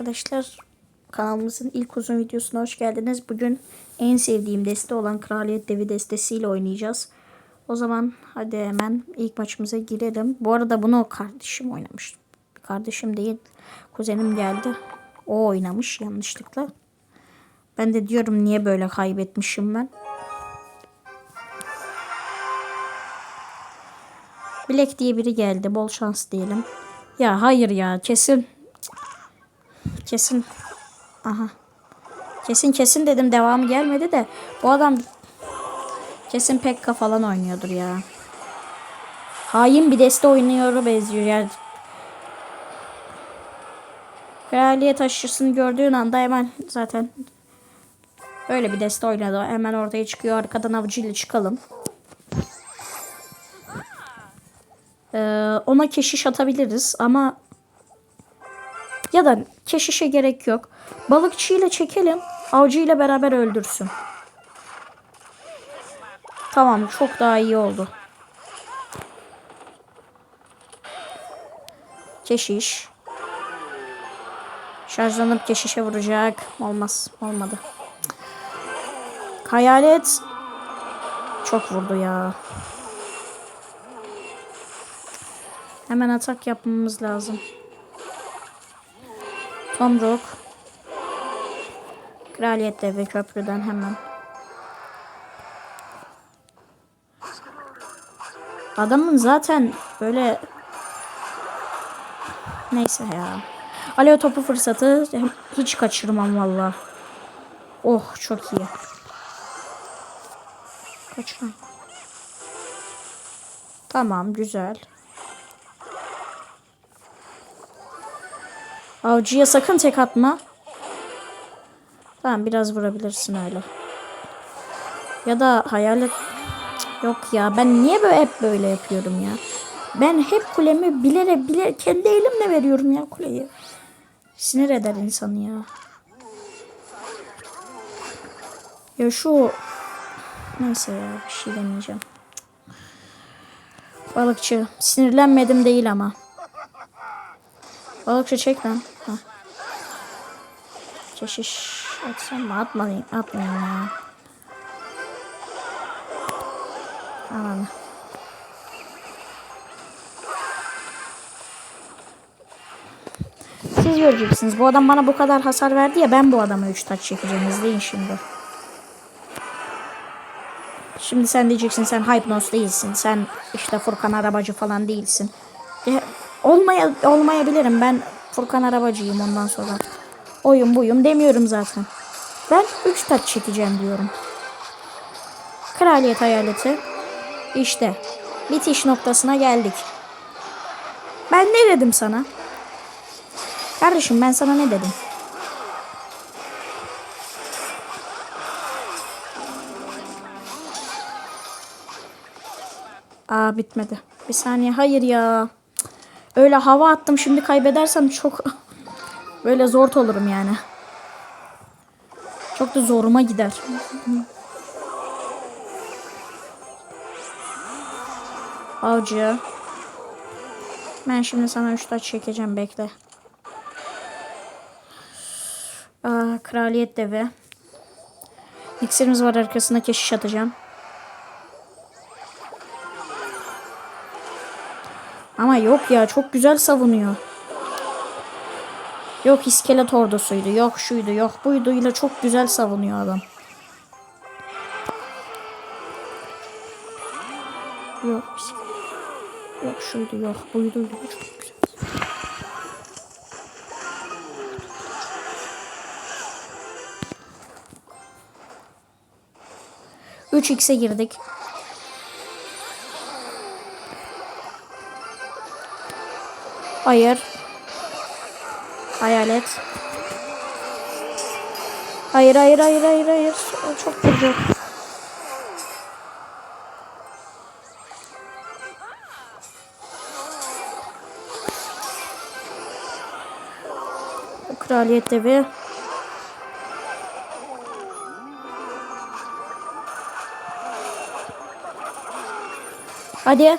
Arkadaşlar kanalımızın ilk uzun videosuna hoş geldiniz. Bugün en sevdiğim deste olan Kraliyet Devi destesiyle oynayacağız. O zaman hadi hemen ilk maçımıza girelim. Bu arada bunu kardeşim oynamış. Kardeşim değil kuzenim geldi. O oynamış yanlışlıkla. Ben de diyorum niye böyle kaybetmişim ben. Bilek diye biri geldi. Bol şans diyelim. Ya hayır ya kesin Kesin. Aha. Kesin kesin dedim devamı gelmedi de bu adam kesin Pekka falan oynuyordur ya. Hain bir deste oynuyor benziyor yani. Kraliyet aşısını gördüğün anda hemen zaten böyle bir deste oynadı. Hemen ortaya çıkıyor. Arkadan avcıyla çıkalım. Ee, ona keşiş atabiliriz ama ya da keşişe gerek yok. Balıkçıyla çekelim. Avcıyla beraber öldürsün. Tamam çok daha iyi oldu. Keşiş. Şarjlanıp keşişe vuracak. Olmaz. Olmadı. Hayalet. Çok vurdu ya. Hemen atak yapmamız lazım. Tomruk. Kraliyet ve köprüden hemen. Adamın zaten böyle neyse ya. Alev topu fırsatı hiç kaçırmam valla. Oh çok iyi. Kaçırmam. Tamam güzel. Avcıya sakın tek atma. Tamam biraz vurabilirsin öyle. Ya da hayalet... Yok ya ben niye böyle hep böyle yapıyorum ya. Ben hep kulemi bilerek bile kendi elimle veriyorum ya kuleyi. Sinir eder insanı ya. Ya şu... Neyse ya bir şey demeyeceğim. Balıkçı. Sinirlenmedim değil ama. Balıkçı çek lan. Keşiş atsam mı? Atmayayım. Atmayayım ya. Aman. Siz göreceksiniz. Bu adam bana bu kadar hasar verdi ya ben bu adama 3 taç çekeceğim. İzleyin şimdi. Şimdi sen diyeceksin sen Hypnos değilsin. Sen işte Furkan Arabacı falan değilsin. E, olmaya olmayabilirim. Ben Furkan Arabacıyım ondan sonra. Oyun buyum demiyorum zaten. Ben 3 taç çekeceğim diyorum. Kraliyet hayaleti. İşte bitiş noktasına geldik. Ben ne dedim sana? Kardeşim ben sana ne dedim? Aa bitmedi. Bir saniye. Hayır ya. Öyle hava attım. Şimdi kaybedersem çok böyle zor olurum yani. Çok da zoruma gider. Avcı. Ben şimdi sana 3 taç çekeceğim. Bekle. Aa, kraliyet devi. İksirimiz var arkasına keşiş atacağım. Ama yok ya çok güzel savunuyor. Yok iskelet ordusuydu. Yok şuydu yok buydu ile çok güzel savunuyor adam. Yok Yok şuydu yok buydu ile çok güzel. Üç x'e girdik. Hayır. Hayalet. Hayır hayır hayır hayır hayır. O çok vurdu. Kraliyet devi. Hadi.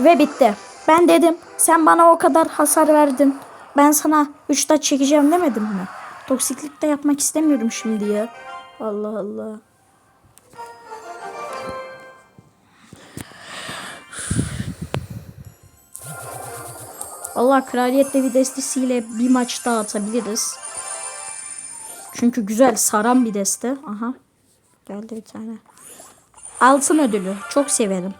Ve bitti. Ben dedim sen bana o kadar hasar verdin. Ben sana 3 taç çekeceğim demedim mi? Toksiklik de yapmak istemiyorum şimdi ya. Allah Allah. Allah kraliyet devi destesiyle bir maç daha atabiliriz. Çünkü güzel saran bir deste. Aha. Geldi bir tane. Altın ödülü. Çok severim.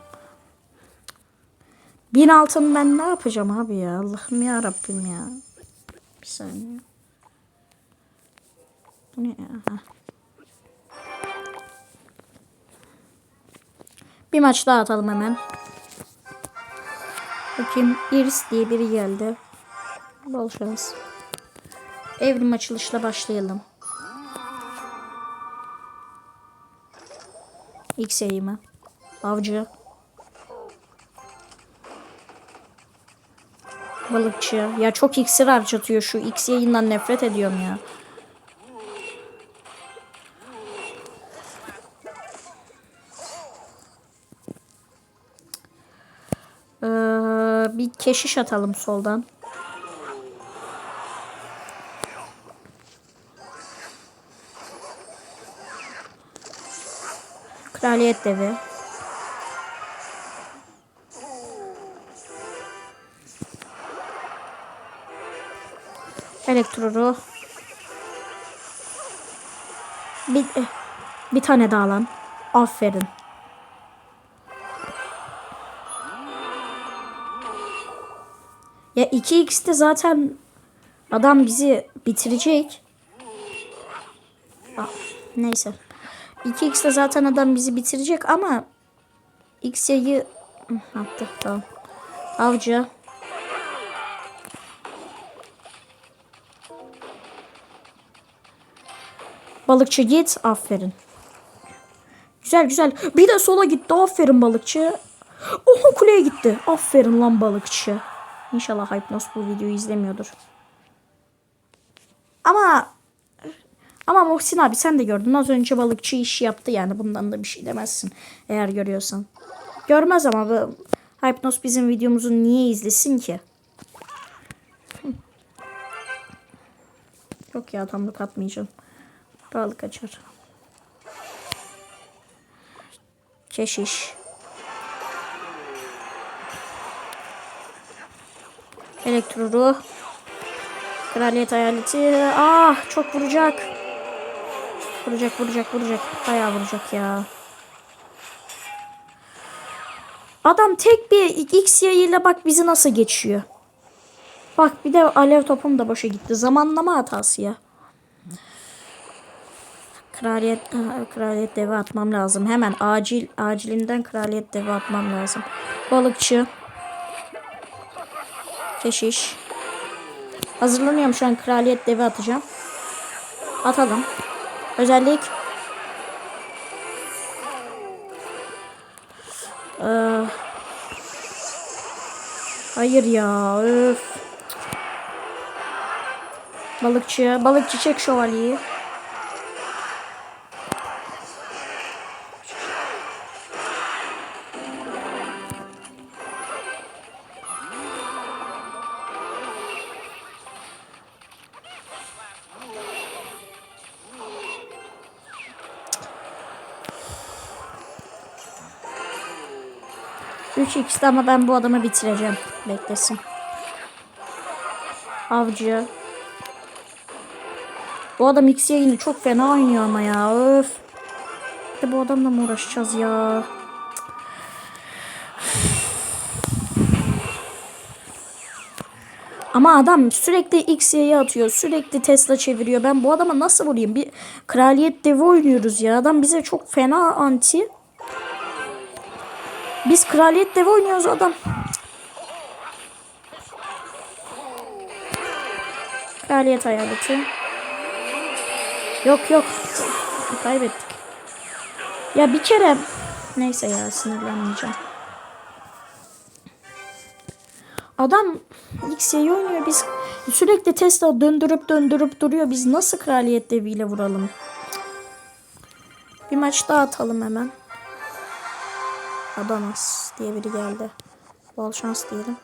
Bin altın ben ne yapacağım abi ya? Allah'ım ya Rabbim ya. Bir saniye. Bu ne ya? Ha. Bir maç daha atalım hemen. Bakayım Iris diye biri geldi. Bol şans. Evrim açılışla başlayalım. X yayımı. Avcı. Balıkçı. Ya çok iksir harcatıyor şu X yayından nefret ediyorum ya. Ee, bir keşiş atalım soldan. Kraliyet devi. Elektroru. Bir, eh, bir tane daha lan. Aferin. Ya 2x'te zaten adam bizi bitirecek. Aa, neyse. 2x'te zaten adam bizi bitirecek ama x yayı Hı, attı tamam. Avcı. Balıkçı git. Aferin. Güzel güzel. Bir de sola gitti. Aferin balıkçı. Oha kuleye gitti. Aferin lan balıkçı. İnşallah Hypnos bu videoyu izlemiyordur. Ama ama Muhsin abi sen de gördün. Az önce balıkçı iş yaptı yani. Bundan da bir şey demezsin. Eğer görüyorsan. Görmez ama bu Hypnos bizim videomuzu niye izlesin ki? Yok ya tamlık atmayacağım. Balık açar. Keşiş. Elektro ruh. Kraliyet hayaleti. Ah çok vuracak. Vuracak vuracak vuracak. Bayağı vuracak ya. Adam tek bir X yayıyla bak bizi nasıl geçiyor. Bak bir de alev topum da boşa gitti. Zamanlama hatası ya. Kraliyet kraliyet devi atmam lazım. Hemen acil acilinden kraliyet devi atmam lazım. Balıkçı. Keşiş. Hazırlanıyorum şu an kraliyet devi atacağım. Atalım. Özellik. Ee, hayır ya. Öf. Balıkçı. Balıkçı çek şövalyeyi. Üç x'te ama ben bu adamı bitireceğim. Beklesin. Avcı. Bu adam X yayını çok fena oynuyor ama ya. Öf. De bu adamla mı uğraşacağız ya? Ama adam sürekli X'ye atıyor. Sürekli Tesla çeviriyor. Ben bu adama nasıl vurayım? Bir kraliyet devi oynuyoruz ya. Adam bize çok fena anti. Biz kraliyet devi oynuyoruz adam. Kraliyet hayaleti. Yok yok. Kaybettik. Ya bir kere neyse ya sinirlenmeyeceğim. Adam X'yi oynuyor. Biz sürekli Tesla döndürüp döndürüp duruyor. Biz nasıl kraliyet deviyle vuralım? Bir maç daha atalım hemen. Adamas diye biri geldi. Bol şans diyelim.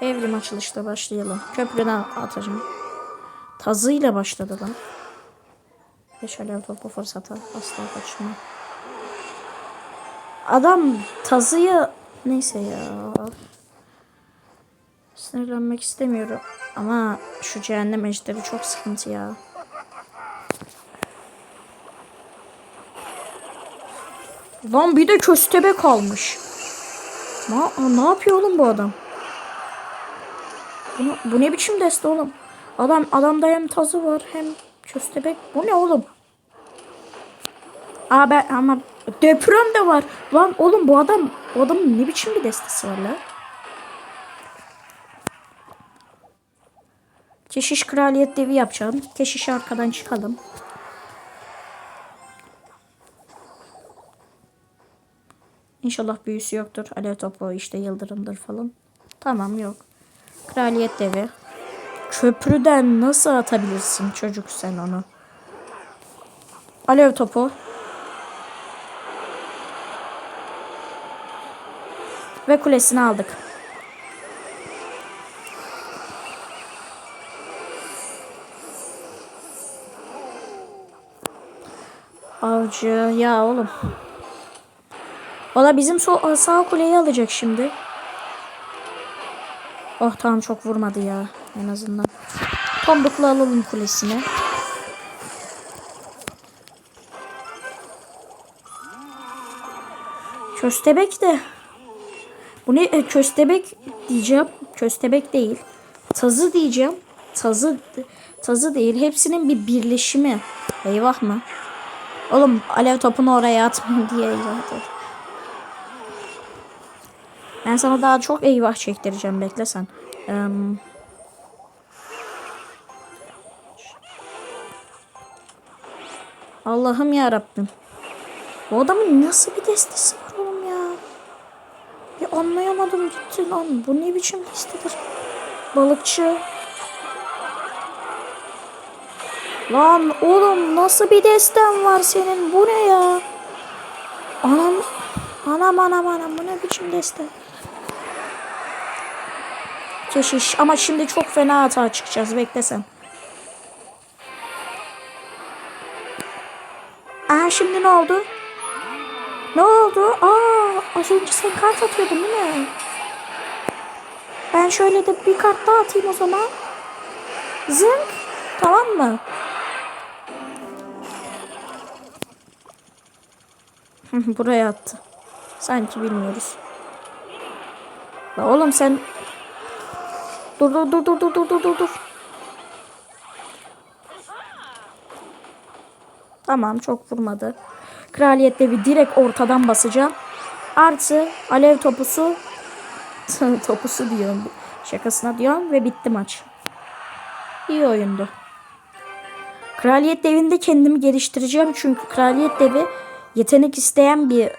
Evrim açılışta başlayalım. Köprüden atacağım. Tazıyla başladı lan. Beş alev topu fırsata asla kaçırma. Adam tazıyı neyse ya. Sinirlenmek istemiyorum. Ama şu cehennem ejderi çok sıkıntı ya. Lan bir de köstebek kalmış. Ne, ne yapıyor oğlum bu adam? Bu, ne- bu ne biçim deste oğlum? Adam adamda hem tazı var hem köstebek. Bu ne oğlum? Aa ben ama deprem de var. Lan oğlum bu adam bu adamın ne biçim bir destesi var la? Keşiş kraliyet devi yapacağım. Keşişe arkadan çıkalım. İnşallah büyüsü yoktur. Alev topu işte yıldırımdır falan. Tamam yok. Kraliyet devi. Köprüden nasıl atabilirsin çocuk sen onu? Alev topu. Ve kulesini aldık. Avcı ya oğlum. Valla bizim sol, sağ kuleyi alacak şimdi. Oh tamam çok vurmadı ya en azından. Tombukla alalım kulesini. Köstebek de. Bu ne? E, köstebek diyeceğim. Köstebek değil. Tazı diyeceğim. Tazı tazı değil. Hepsinin bir birleşimi. Eyvah mı? Oğlum alev topunu oraya atmayın diye eyvah dedi. Ben sana daha çok eyvah çektireceğim bekle sen. Allah'ım ya Rabbim. Bu adamın nasıl bir destesi var oğlum ya? Bir anlayamadım gitti lan. Bu ne biçim destedir? Balıkçı. Lan oğlum nasıl bir desten var senin? Bu ne ya? Anam anam anam anam bu ne biçim deste? Keşiş ama şimdi çok fena hata çıkacağız beklesen. Aa şimdi ne oldu? Ne oldu? Aa az önce sen kart atıyordun değil mi? Ben şöyle de bir kart daha atayım o zaman. Zınk. Tamam mı? Buraya attı. Sanki bilmiyoruz. La oğlum sen Dur dur dur dur dur dur dur dur dur. Tamam çok vurmadı. Kraliyet devi direkt ortadan basacağım. Artı alev topusu topusu diyorum. Şakasına diyorum ve bitti maç. İyi oyundu. Kraliyet devinde kendimi geliştireceğim çünkü kraliyet devi yetenek isteyen bir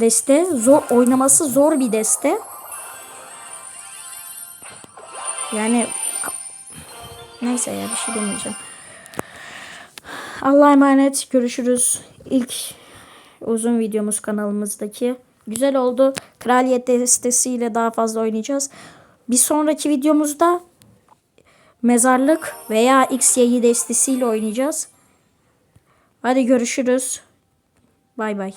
deste. Zor oynaması zor bir deste. Yani neyse ya bir şey demeyeceğim. Allah'a emanet. Görüşürüz. İlk uzun videomuz kanalımızdaki. Güzel oldu. Kraliyet destesiyle daha fazla oynayacağız. Bir sonraki videomuzda mezarlık veya XY'yi destesiyle oynayacağız. Hadi görüşürüz. Bay bay.